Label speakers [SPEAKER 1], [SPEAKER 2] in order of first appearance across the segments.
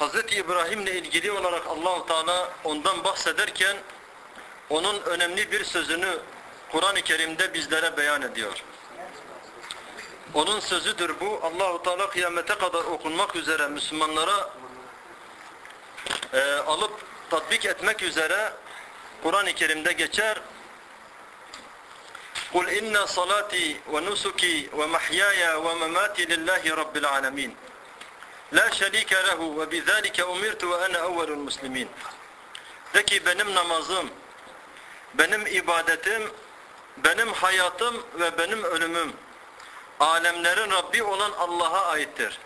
[SPEAKER 1] Hz. İbrahim'le ilgili olarak Allahu Teala ondan bahsederken onun önemli bir sözünü Kur'an-ı Kerim'de bizlere beyan ediyor. Onun sözüdür bu. Allahu Teala kıyamete kadar okunmak üzere Müslümanlara e, alıp tatbik etmek üzere Kur'an-ı Kerim'de geçer. قُلْ اِنَّ صَلَاتِي وَنُسُكِي وَمَحْيَايَ وَمَمَاتِي لِلّٰهِ رَبِّ الْعَالَمِينَ La şerike lehu ve bizalike umirtu ve ene evvelul muslimin. De ki benim namazım, benim ibadetim, benim hayatım ve benim ölümüm alemlerin Rabbi olan Allah'a aittir.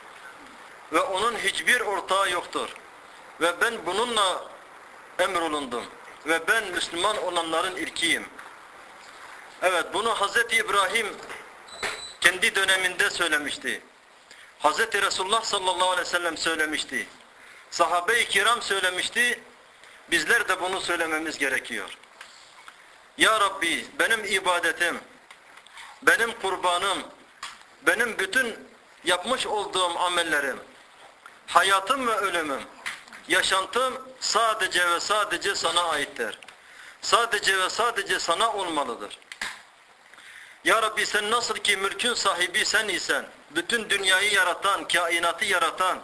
[SPEAKER 1] Ve onun hiçbir ortağı yoktur. Ve ben bununla emrolundum. Ve ben Müslüman olanların ilkiyim. Evet bunu Hz. İbrahim kendi döneminde söylemişti. Hz. Resulullah sallallahu aleyhi ve sellem söylemişti. Sahabe-i kiram söylemişti. Bizler de bunu söylememiz gerekiyor. Ya Rabbi benim ibadetim, benim kurbanım, benim bütün yapmış olduğum amellerim, hayatım ve ölümüm, yaşantım sadece ve sadece sana aittir. Sadece ve sadece sana olmalıdır. Ya Rabbi sen nasıl ki mülkün sahibi sen isen, bütün dünyayı yaratan, kainatı yaratan,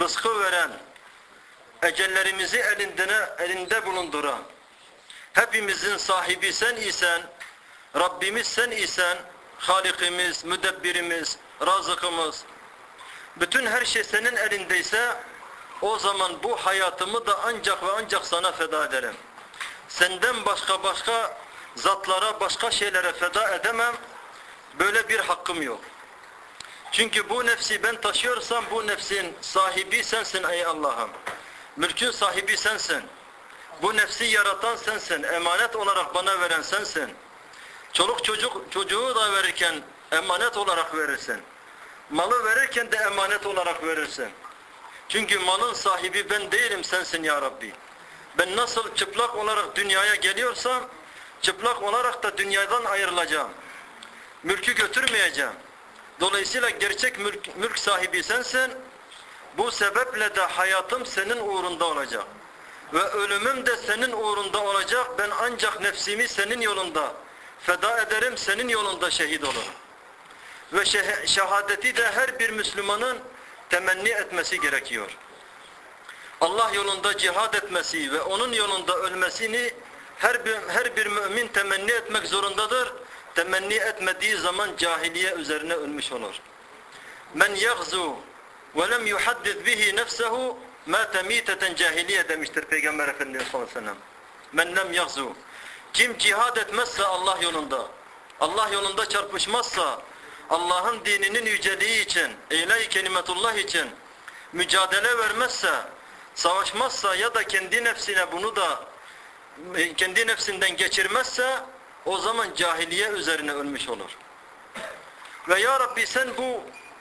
[SPEAKER 1] rızkı veren, ecellerimizi elinde, elinde bulunduran, hepimizin sahibi sen isen, Rabbimiz sen isen, Halikimiz, Müdebbirimiz, Razıkımız, bütün her şey senin elindeyse, o zaman bu hayatımı da ancak ve ancak sana feda ederim. Senden başka başka zatlara, başka şeylere feda edemem. Böyle bir hakkım yok. Çünkü bu nefsi ben taşıyorsam bu nefsin sahibi sensin ey Allah'ım. Mülkün sahibi sensin. Bu nefsi yaratan sensin. Emanet olarak bana veren sensin. Çoluk çocuk çocuğu da verirken emanet olarak verirsin. Malı verirken de emanet olarak verirsin. Çünkü malın sahibi ben değilim sensin ya Rabbi. Ben nasıl çıplak olarak dünyaya geliyorsam çıplak olarak da dünyadan ayrılacağım. Mülkü götürmeyeceğim. Dolayısıyla gerçek mülk, mülk sahibi sensin. Bu sebeple de hayatım senin uğrunda olacak. Ve ölümüm de senin uğrunda olacak. Ben ancak nefsimi senin yolunda feda ederim, senin yolunda şehit olurum. Ve şehadeti de her bir Müslümanın temenni etmesi gerekiyor. Allah yolunda cihad etmesi ve onun yolunda ölmesini her bir, her bir mümin temenni etmek zorundadır. Temenni etmediği zaman cahiliye üzerine ölmüş olur. Men yagzu ve lem yuhaddid bihi nefsehu ma temiteten cahiliye demiştir Peygamber Efendimiz sallallahu aleyhi ve sellem. Men lem yagzu. Kim cihad etmezse Allah yolunda, Allah yolunda çarpışmazsa, Allah'ın dininin yüceliği için, eyle-i kelimetullah için mücadele vermezse, savaşmazsa ya da kendi nefsine bunu da kendi nefsinden geçirmezse o zaman cahiliye üzerine ölmüş olur. Ve ya Rabbi sen bu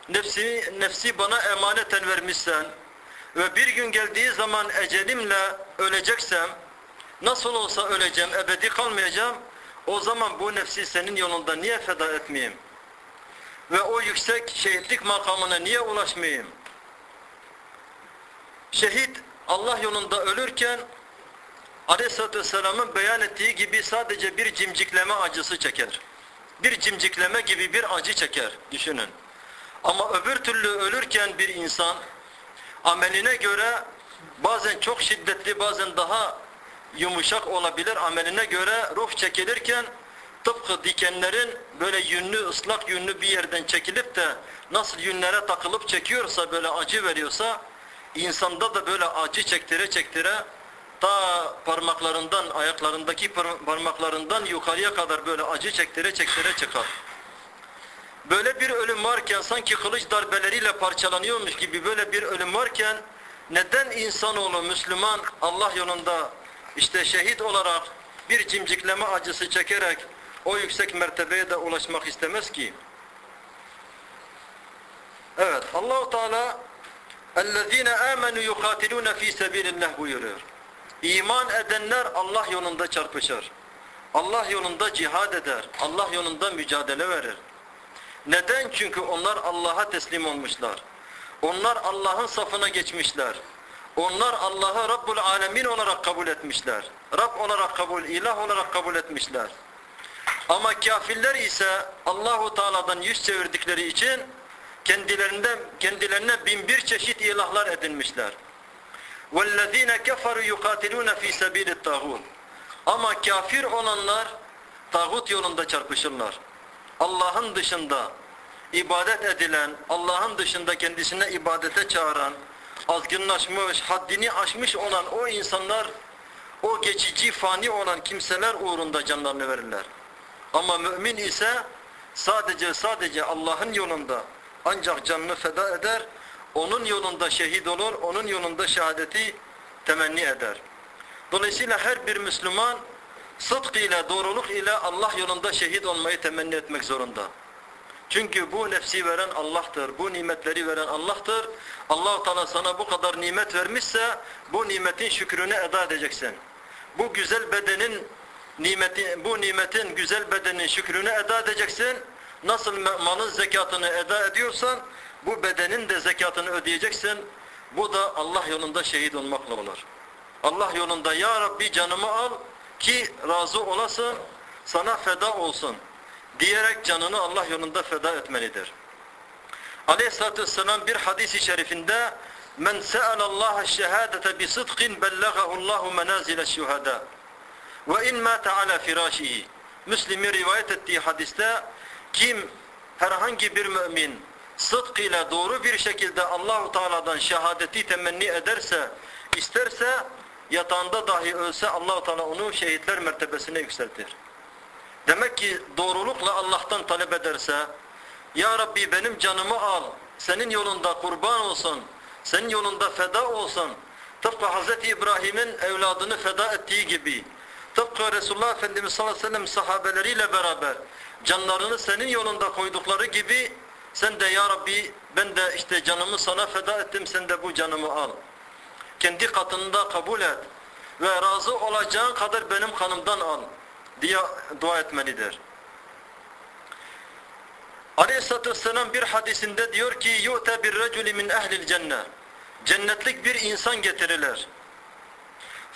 [SPEAKER 1] nefsi, nefsi bana emaneten vermişsen ve bir gün geldiği zaman ecelimle öleceksem nasıl olsa öleceğim, ebedi kalmayacağım o zaman bu nefsi senin yolunda niye feda etmeyeyim? Ve o yüksek şehitlik makamına niye ulaşmayayım? Şehit Allah yolunda ölürken Aleyhisselatü Vesselam'ın beyan ettiği gibi sadece bir cimcikleme acısı çeker. Bir cimcikleme gibi bir acı çeker düşünün. Ama öbür türlü ölürken bir insan ameline göre bazen çok şiddetli bazen daha yumuşak olabilir ameline göre ruh çekilirken tıpkı dikenlerin böyle yünlü ıslak yünlü bir yerden çekilip de nasıl yünlere takılıp çekiyorsa böyle acı veriyorsa insanda da böyle acı çektire çektire ta parmaklarından, ayaklarındaki parmaklarından yukarıya kadar böyle acı çektire çektire çıkar. Böyle bir ölüm varken sanki kılıç darbeleriyle parçalanıyormuş gibi böyle bir ölüm varken neden insanoğlu Müslüman Allah yolunda işte şehit olarak bir cimcikleme acısı çekerek o yüksek mertebeye de ulaşmak istemez ki? Evet Allahu Teala اَلَّذ۪ينَ آمَنُوا يُقَاتِلُونَ ف۪ي سَب۪يلِ اللّٰهِ buyuruyor. İman edenler Allah yolunda çarpışır. Allah yolunda cihad eder. Allah yolunda mücadele verir. Neden? Çünkü onlar Allah'a teslim olmuşlar. Onlar Allah'ın safına geçmişler. Onlar Allah'ı Rabbul Alemin olarak kabul etmişler. Rab olarak kabul, ilah olarak kabul etmişler. Ama kafirler ise Allahu Teala'dan yüz çevirdikleri için kendilerinden kendilerine bin bir çeşit ilahlar edinmişler. وَالَّذ۪ينَ كَفَرُوا يُقَاتِلُونَ ف۪ي سَب۪يلِ الطَّاغُونَ Ama kafir olanlar tağut yolunda çarpışırlar. Allah'ın dışında ibadet edilen, Allah'ın dışında kendisine ibadete çağıran, azgınlaşmış, haddini aşmış olan o insanlar, o geçici fani olan kimseler uğrunda canlarını verirler. Ama mümin ise sadece sadece Allah'ın yolunda ancak canını feda eder, onun yolunda şehit olur, onun yolunda şehadeti temenni eder. Dolayısıyla her bir Müslüman sıdk ile, doğruluk ile Allah yolunda şehit olmayı temenni etmek zorunda. Çünkü bu nefsi veren Allah'tır. Bu nimetleri veren Allah'tır. Allah Teala sana bu kadar nimet vermişse bu nimetin şükrünü eda edeceksin. Bu güzel bedenin nimeti bu nimetin güzel bedenin şükrünü eda edeceksin. Nasıl malın zekatını eda ediyorsan bu bedenin de zekatını ödeyeceksin. Bu da Allah yolunda şehit olmakla olur. Allah yolunda ya Rabbi canımı al ki razı olasın, sana feda olsun diyerek canını Allah yolunda feda etmelidir. Aleyhissalatü vesselam bir hadis-i şerifinde men se'alallaha şehadete bi sıdkın bellagahullahu menazile şuhada ve in mâte ala firâşihi Müslim'in rivayet ettiği hadiste kim herhangi bir mümin sıdk ile doğru bir şekilde Allahu Teala'dan şehadeti temenni ederse, isterse yatağında dahi ölse Allahu Teala onu şehitler mertebesine yükseltir. Demek ki doğrulukla Allah'tan talep ederse, Ya Rabbi benim canımı al, senin yolunda kurban olsun, senin yolunda feda olsun. Tıpkı Hz. İbrahim'in evladını feda ettiği gibi, tıpkı Resulullah Efendimiz sallallahu aleyhi ve sellem sahabeleriyle beraber canlarını senin yolunda koydukları gibi sen de ya Rabbi ben de işte canımı sana feda ettim sen de bu canımı al. Kendi katında kabul et ve razı olacağın kadar benim kanımdan al diye dua etmelidir. Aleyhisselatü Vesselam bir hadisinde diyor ki يُؤْتَ بِالرَّجُلِ مِنْ اَهْلِ الْجَنَّةِ Cennetlik bir insan getirilir.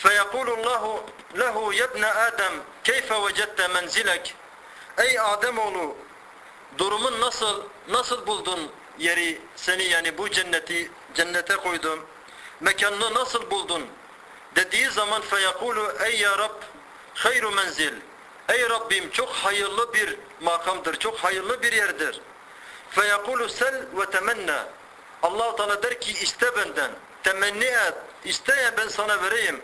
[SPEAKER 1] فَيَقُولُ اللّٰهُ لَهُ يَبْنَ آدَمْ كَيْفَ وَجَدْتَ مَنْزِلَكَ Ey Ademoğlu durumun nasıl nasıl buldun yeri seni yani bu cenneti cennete koydum mekanını nasıl buldun? Dediği zaman feyakulu ey ya Rab hayru menzil. Ey Rabbim çok hayırlı bir makamdır çok hayırlı bir yerdir. Feyakulu sel ve temenna. Allah Teala der ki iste benden. Temenni et. İste ya ben sana vereyim.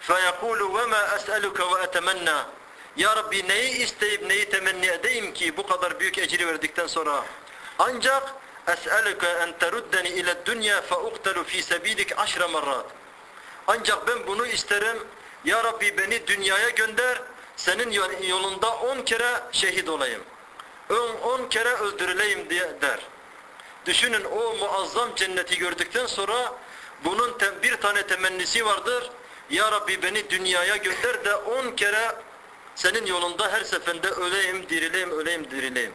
[SPEAKER 1] Feyakulu ve ma es'eluke ve etemenna ya Rabbi neyi isteyip neyi temenni edeyim ki bu kadar büyük ecri verdikten sonra? Ancak es'eluke en teruddeni ile dünya fe uqtelu fi sebilik aşra marrat. Ancak ben bunu isterim. Ya Rabbi beni dünyaya gönder senin yolunda on kere şehit olayım. On, on kere öldürüleyim diye der. Düşünün o muazzam cenneti gördükten sonra bunun bir tane temennisi vardır. Ya Rabbi beni dünyaya gönder de on kere senin yolunda her seferinde öleyim, dirileyim, öleyim, dirileyim.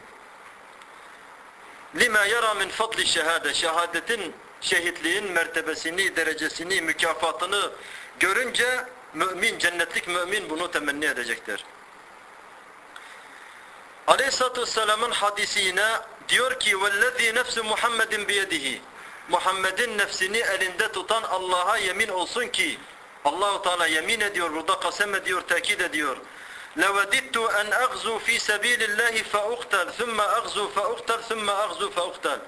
[SPEAKER 1] Lima yara min fadli şehade. Şehadetin, şehitliğin mertebesini, derecesini, mükafatını görünce mümin, cennetlik mümin bunu temenni edecektir. Aleyhisselatü Vesselam'ın hadisi yine diyor ki وَالَّذ۪ي نَفْسُ مُحَمَّدٍ بِيَدِهِ Muhammed'in nefsini elinde tutan Allah'a yemin olsun ki Allahu Teala yemin ediyor burada kasem ediyor, tekit ediyor. لوددت أن أغزو في سبيل الله فأقتل ثم أغزو فأقتل ثم أغزو فأقتل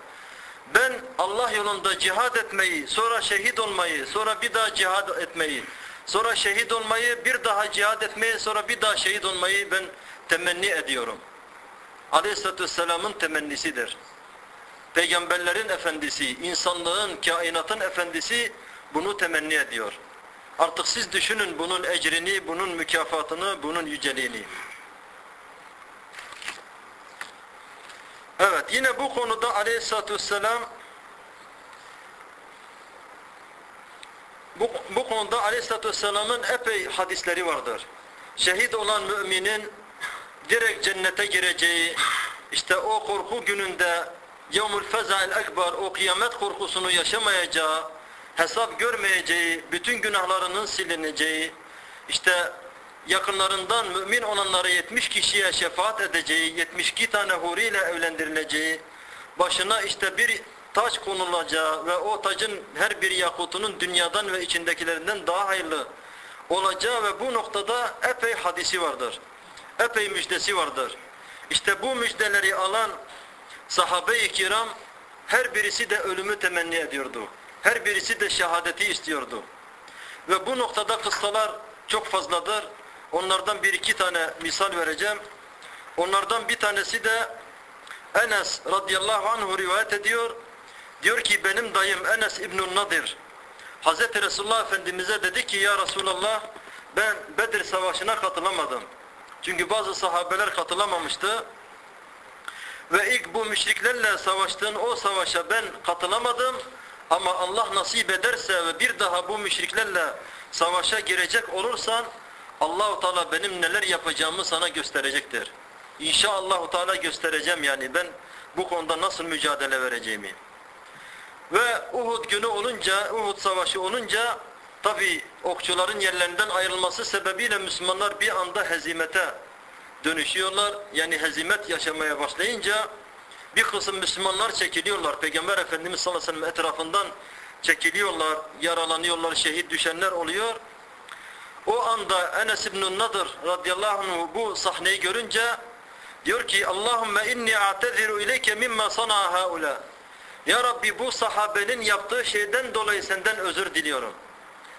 [SPEAKER 1] ben Allah yolunda cihad etmeyi, sonra şehit olmayı, sonra bir daha cihad etmeyi, sonra şehit olmayı, bir daha cihad etmeyi, sonra bir daha şehit olmayı ben temenni ediyorum. Aleyhisselatü Vesselam'ın temennisidir. Peygamberlerin efendisi, insanlığın, kainatın efendisi bunu temenni ediyor. Artık siz düşünün bunun ecrini, bunun mükafatını, bunun yüceliğini. Evet, yine bu konuda aleyhissalatü vesselam bu, bu konuda aleyhissalatü vesselamın epey hadisleri vardır. Şehit olan müminin direkt cennete gireceği, işte o korku gününde Yevmul Feza'il Ekber o kıyamet korkusunu yaşamayacağı, hesap görmeyeceği, bütün günahlarının silineceği, işte yakınlarından mümin olanlara 70 kişiye şefaat edeceği, 72 tane huri ile evlendirileceği, başına işte bir taç konulacağı ve o tacın her bir yakutunun dünyadan ve içindekilerinden daha hayırlı olacağı ve bu noktada epey hadisi vardır. Epey müjdesi vardır. İşte bu müjdeleri alan sahabe-i kiram her birisi de ölümü temenni ediyordu. Her birisi de şehadeti istiyordu. Ve bu noktada kıssalar çok fazladır. Onlardan bir iki tane misal vereceğim. Onlardan bir tanesi de Enes radıyallahu anhu rivayet ediyor. Diyor ki benim dayım Enes İbnül Nadir Hazreti Resulullah Efendimiz'e dedi ki ya Resulallah ben Bedir Savaşı'na katılamadım. Çünkü bazı sahabeler katılamamıştı. Ve ilk bu müşriklerle savaştığın o savaşa ben katılamadım. Ama Allah nasip ederse ve bir daha bu müşriklerle savaşa girecek olursan Allahu Teala benim neler yapacağımı sana gösterecektir. İnşallah Teala göstereceğim yani ben bu konuda nasıl mücadele vereceğimi. Ve Uhud günü olunca, Uhud savaşı olunca tabi okçuların yerlerinden ayrılması sebebiyle Müslümanlar bir anda hezimete dönüşüyorlar. Yani hezimet yaşamaya başlayınca bir kısım Müslümanlar çekiliyorlar. Peygamber Efendimiz sallallahu aleyhi ve sellem etrafından çekiliyorlar, yaralanıyorlar, şehit düşenler oluyor. O anda Enes İbn-i Nadır radıyallahu anh bu sahneyi görünce diyor ki Allahümme inni a'teziru ileyke mimma sana'a haula. Ya Rabbi bu sahabenin yaptığı şeyden dolayı senden özür diliyorum.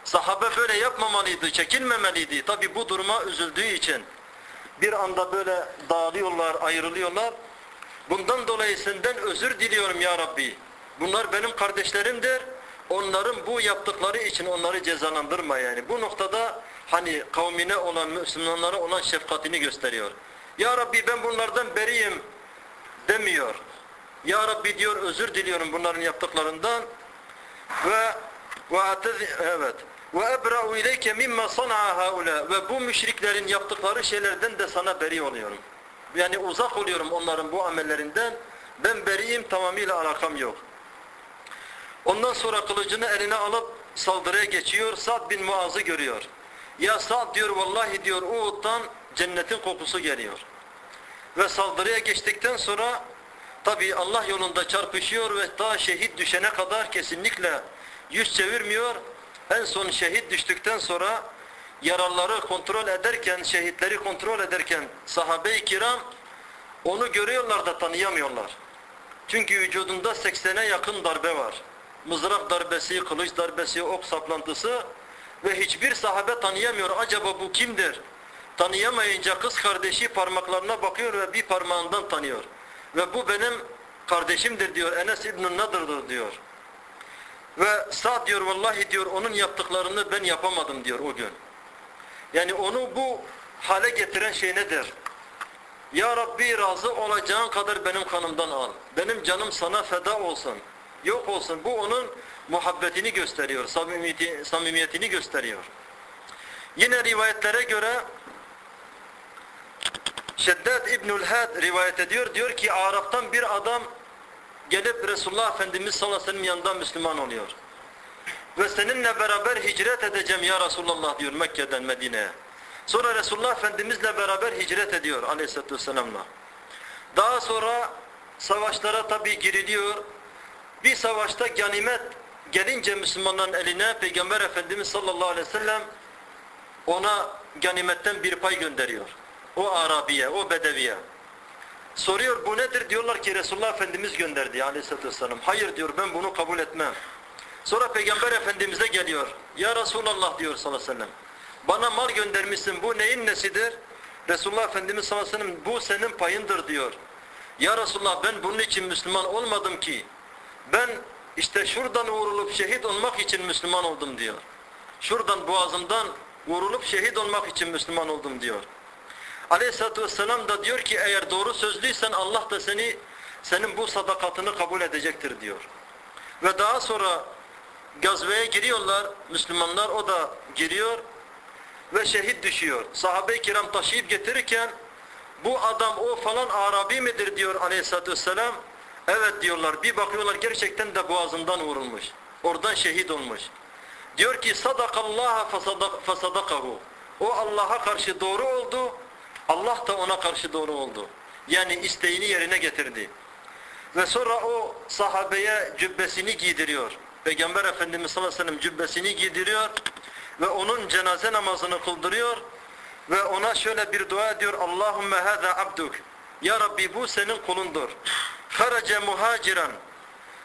[SPEAKER 1] Sahabe böyle yapmamalıydı, çekilmemeliydi. Tabi bu duruma üzüldüğü için bir anda böyle dağılıyorlar, ayrılıyorlar. Bundan dolayı senden özür diliyorum ya Rabbi. Bunlar benim kardeşlerimdir. Onların bu yaptıkları için onları cezalandırma yani. Bu noktada hani kavmine olan, Müslümanlara olan şefkatini gösteriyor. Ya Rabbi ben bunlardan beriyim demiyor. Ya Rabbi diyor özür diliyorum bunların yaptıklarından ve ve evet ve ebra'u ileyke mimma sana'a haula ve bu müşriklerin yaptıkları şeylerden de sana beri oluyorum. Yani uzak oluyorum onların bu amellerinden. Ben beriyim tamamıyla alakam yok. Ondan sonra kılıcını eline alıp saldırıya geçiyor. Sa'd bin Muaz'ı görüyor. Ya Sa'd diyor vallahi diyor Uhud'dan cennetin kokusu geliyor. Ve saldırıya geçtikten sonra tabi Allah yolunda çarpışıyor ve daha şehit düşene kadar kesinlikle yüz çevirmiyor. En son şehit düştükten sonra yaraları kontrol ederken, şehitleri kontrol ederken sahabe-i kiram onu görüyorlar da tanıyamıyorlar. Çünkü vücudunda 80'e yakın darbe var. Mızrak darbesi, kılıç darbesi, ok saplantısı ve hiçbir sahabe tanıyamıyor. Acaba bu kimdir? Tanıyamayınca kız kardeşi parmaklarına bakıyor ve bir parmağından tanıyor. Ve bu benim kardeşimdir diyor. Enes İbn-i Nadır'dır diyor. Ve Sa'd diyor vallahi diyor onun yaptıklarını ben yapamadım diyor o gün. Yani onu bu hale getiren şey nedir? Ya Rabbi razı olacağın kadar benim kanımdan al. Benim canım sana feda olsun. Yok olsun. Bu onun muhabbetini gösteriyor. Samimiyeti, samimiyetini gösteriyor. Yine rivayetlere göre Şeddat İbnül Had rivayet ediyor. Diyor ki Arap'tan bir adam gelip Resulullah Efendimiz sallallahu aleyhi ve sellem yanında Müslüman oluyor. Ve seninle beraber hicret edeceğim ya Resulullah diyor Mekke'den Medine'ye. Sonra Resulullah Efendimizle beraber hicret ediyor aleyhissalatü vesselamla. Daha sonra savaşlara tabi giriliyor. Bir savaşta ganimet gelince Müslümanların eline Peygamber Efendimiz sallallahu aleyhi ve sellem ona ganimetten bir pay gönderiyor. O Arabiye, o Bedeviye. Soruyor bu nedir? Diyorlar ki Resulullah Efendimiz gönderdi aleyhissalatü vesselam. Hayır diyor ben bunu kabul etmem. Sonra Peygamber Efendimiz'e geliyor. Ya Resulallah diyor sallallahu aleyhi ve sellem. Bana mal göndermişsin bu neyin nesidir? Resulullah Efendimiz sallallahu aleyhi ve sellem bu senin payındır diyor. Ya Resulullah ben bunun için Müslüman olmadım ki. Ben işte şuradan vurulup şehit olmak için Müslüman oldum diyor. Şuradan boğazımdan vurulup şehit olmak için Müslüman oldum diyor. Aleyhisselatü Vesselam da diyor ki eğer doğru sözlüysen Allah da seni senin bu sadakatını kabul edecektir diyor. Ve daha sonra gazveye giriyorlar Müslümanlar o da giriyor ve şehit düşüyor. Sahabe-i kiram taşıyıp getirirken bu adam o falan Arabi midir diyor aleyhissalatü vesselam. Evet diyorlar. Bir bakıyorlar gerçekten de boğazından vurulmuş. Oradan şehit olmuş. Diyor ki sadakallaha fasadak, fasadakahu. O Allah'a karşı doğru oldu. Allah da ona karşı doğru oldu. Yani isteğini yerine getirdi. Ve sonra o sahabeye cübbesini giydiriyor. Peygamber Efendimiz sallallahu aleyhi ve sellem cübbesini giydiriyor ve onun cenaze namazını kıldırıyor ve ona şöyle bir dua ediyor. Allahümme hâzâ abduk. Ya Rabbi bu senin kulundur. Harace muhaciran.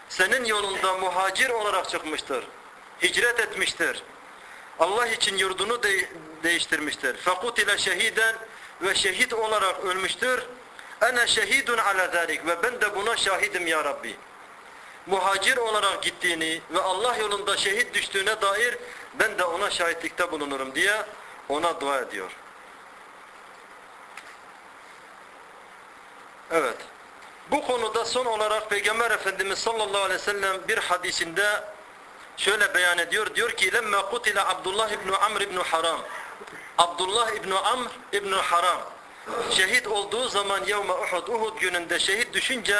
[SPEAKER 1] Senin yolunda muhacir olarak çıkmıştır. Hicret etmiştir. Allah için yurdunu de- değiştirmiştir. Fakutile şehiden ve şehit olarak ölmüştür. Ene şehidun ala zalik ve ben de buna şahidim ya Rabbi. Muhacir olarak gittiğini ve Allah yolunda şehit düştüğüne dair ben de ona şahitlikte bulunurum diye ona dua ediyor. Evet. Bu konuda son olarak Peygamber Efendimiz sallallahu aleyhi ve sellem bir hadisinde şöyle beyan ediyor. Diyor ki lemme kutile Abdullah ibn Amr ibn Haram. Abdullah ibn Amr ibn Haram şehit olduğu zaman yevme Uhud Uhud gününde şehit düşünce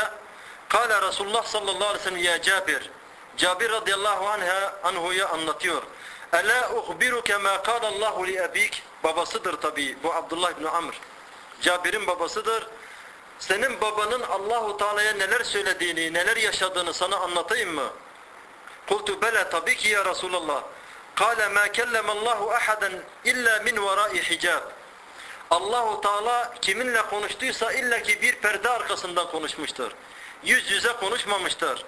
[SPEAKER 1] Kale Resulullah sallallahu aleyhi ve sellem ya Cabir Cabir radıyallahu anha anhuya anlatıyor. Ela uhbiruke ma kâle Allahu li abik babasıdır tabi bu Abdullah ibn Amr. Cabir'in babasıdır. Senin babanın Allahu Teala'ya neler söylediğini, neler yaşadığını sana anlatayım mı? Kultu bela tabii ki ya Resulallah. Kale ma kellem Allahu ahadan illa min verai hicab. Allahu Teala kiminle konuştuysa illa bir perde arkasından konuşmuştur. Yüz yüze konuşmamıştır.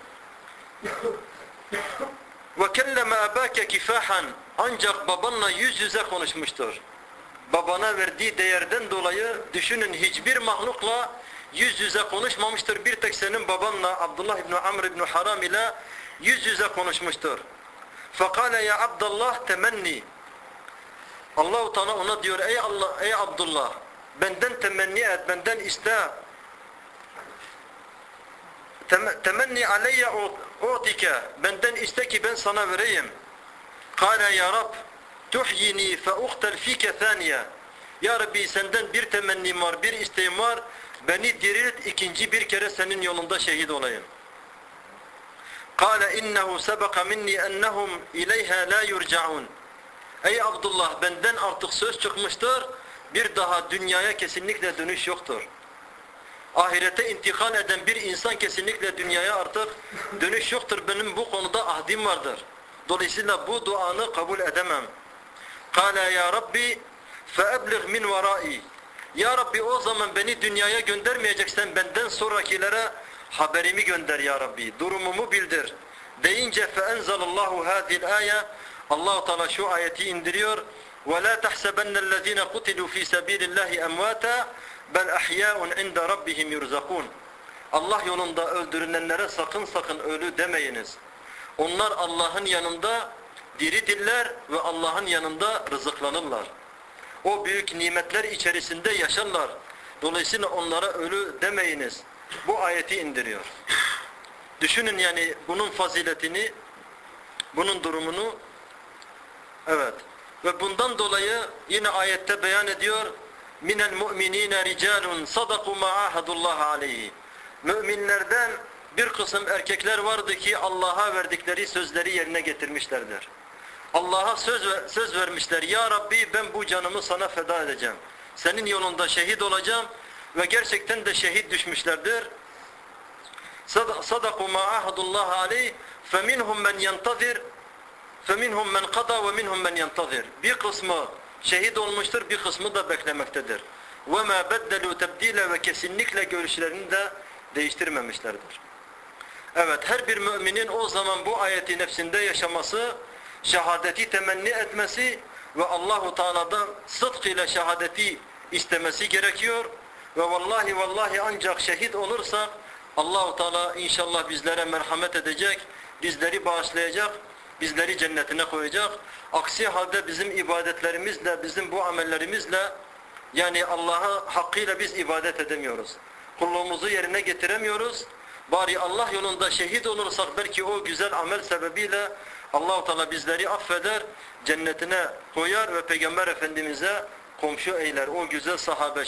[SPEAKER 1] Ve kelleme abake kifahan ancak babanla yüz yüze konuşmuştur. Babana verdiği değerden dolayı düşünün hiçbir mahlukla yüz yüze konuşmamıştır. Bir tek senin babanla Abdullah İbni Amr İbni Haram ile yüz yüze konuşmuştur. Fakale ya Abdullah temenni. Allahu Teala ona diyor ey Allah ey Abdullah benden temenni et benden iste. Tem- Temenni aleyye utike benden iste ki ben sana vereyim. Kale ya Rab tuhyini fe uktel fike thaniye. Ya Rabbi senden bir temennim var, bir isteğim var. Beni dirilt ikinci bir kere senin yolunda şehit olayım. Kale innehu sebeka minni ennehum ileyha la yurcaun. Ey Abdullah benden artık söz çıkmıştır. Bir daha dünyaya kesinlikle dönüş yoktur. Ahirete intikal eden bir insan kesinlikle dünyaya artık dönüş yoktur. Benim bu konuda ahdim vardır. Dolayısıyla bu duanı kabul edemem. Kale ya Rabbi feebliğ min verai. Ya Rabbi o zaman beni dünyaya göndermeyeceksen benden sonrakilere haberimi gönder ya Rabbi. Durumumu bildir. Deyince feenzelallahu hadhihi ayet Allah Teala şu ayeti indiriyor. Ve la tahsabennellezine kutilu fi sabilillahi emvata bel ahya'un inde rabbihim yurzakun. Allah yolunda öldürülenlere sakın sakın ölü demeyiniz. Onlar Allah'ın yanında diridirler ve Allah'ın yanında rızıklanırlar. O büyük nimetler içerisinde yaşarlar. Dolayısıyla onlara ölü demeyiniz. Bu ayeti indiriyor. Düşünün yani bunun faziletini, bunun durumunu. Evet. Ve bundan dolayı yine ayette beyan ediyor. Minel mu'minine ricalun sadaku ma ahadullah aleyhi. Müminlerden bir kısım erkekler vardı ki Allah'a verdikleri sözleri yerine getirmişlerdir. Allah'a söz ver- söz vermişler. Ya Rabbi ben bu canımı sana feda edeceğim. Senin yolunda şehit olacağım ve gerçekten de şehit düşmüşlerdir. Sad- Sadaku ma ahadullah aleyh feminhum men yentazir feminhum men qada ve minhum men yentazir. Bir kısmı şehit olmuştur, bir kısmı da beklemektedir. Ma beddelu tebdile ve kesinlikle görüşlerini de değiştirmemişlerdir. Evet her bir müminin o zaman bu ayeti nefsinde yaşaması, şehadeti temenni etmesi ve Allahu Teala'dan sıdk ile şehadeti istemesi gerekiyor. Ve vallahi vallahi ancak şehit olursak Allahu Teala inşallah bizlere merhamet edecek, bizleri bağışlayacak, bizleri cennetine koyacak. Aksi halde bizim ibadetlerimizle, bizim bu amellerimizle yani Allah'a hakkıyla biz ibadet edemiyoruz. Kulluğumuzu yerine getiremiyoruz. Bari Allah yolunda şehit olursak belki o güzel amel sebebiyle Allahu Teala bizleri affeder, cennetine koyar ve Peygamber Efendimiz'e komşu eyler. O güzel sahabe